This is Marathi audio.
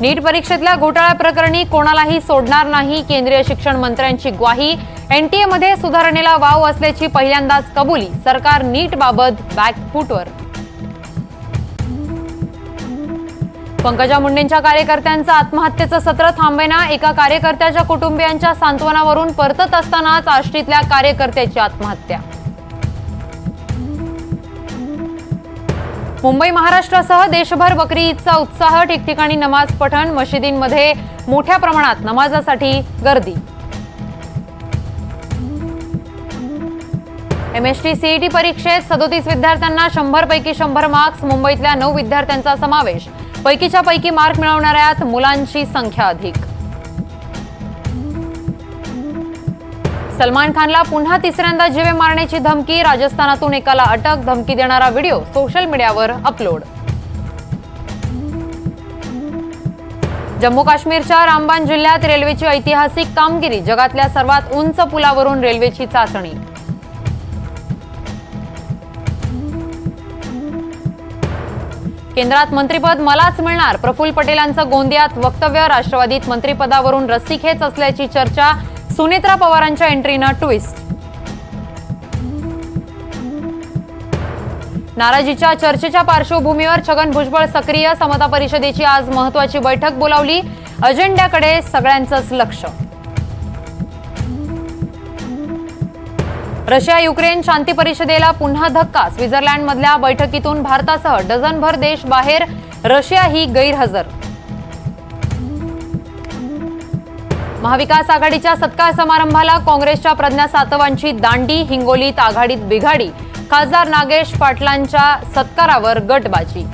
नीट परीक्षेतल्या घोटाळ्या प्रकरणी कोणालाही सोडणार नाही. केंद्रीय शिक्षण मंत्र्यांची ग्वाही. एनटीए मध्ये सुधारणेला वाव असल्याची पहिल्यांदाच कबुली. सरकार नीट बाबत बॅकफूटवर पंकजा मुंडेंच्या कार्यकर्त्यांचं आत्महत्येचं सत्र थांबेना. एका कार्यकर्त्याच्या कुटुंबियांच्या सांत्वनावरून परतत असतानाच आष्टीतल्या कार्यकर्त्याची आत्महत्या. मुंबई महाराष्ट्रासह देशभर बकरी ईदचा उत्साह ठिकठिकाणी नमाज पठण मशिदींमध्ये मोठ्या प्रमाणात नमाजासाठी गर्दी. एमएसटी सीईटी परीक्षेत सदोतीस विद्यार्थ्यांना शंभर पैकी शंभर मार्क्स मुंबईतल्या नऊ विद्यार्थ्यांचा समावेश. पैकीच्या पैकी मार्क मिळवणाऱ्यात मुलांची संख्या अधिक. सलमान खानला पुन्हा तिसऱ्यांदा जीवे मारण्याची धमकी राजस्थानातून एकाला अटक धमकी देणारा व्हिडिओ सोशल मीडियावर अपलोड. जम्मू काश्मीरच्या रामबान जिल्ह्यात रेल्वेची ऐतिहासिक कामगिरी जगातल्या सर्वात उंच पुलावरून रेल्वेची चाचणी. केंद्रात मंत्रीपद मलाच मिळणार प्रफुल्ल पटेलांचं गोंदियात वक्तव्य राष्ट्रवादीत मंत्रिपदावरून रस्सीखेच असल्याची चर्चा सुनेत्रा पवारांच्या एंट्रीनं ट्विस्ट. नाराजीच्या चर्चेच्या पार्श्वभूमीवर छगन भुजबळ सक्रिय समता परिषदेची आज महत्वाची बैठक बोलावली. अजेंड्याकडे सगळ्यांचंच लक्ष. रशिया युक्रेन शांती परिषदेला पुन्हा धक्का. स्वित्झर्लंडमधल्या बैठकीतून भारतासह डझनभर देश बाहेर. रशिया ही गैरहजर. महाविकास आघाडीच्या सत्कार समारंभाला काँग्रेसच्या प्रज्ञा सातवांची दांडी हिंगोलीत आघाडीत बिघाडी. खासदार नागेश पाटलांच्या सत्कारावर गटबाजी.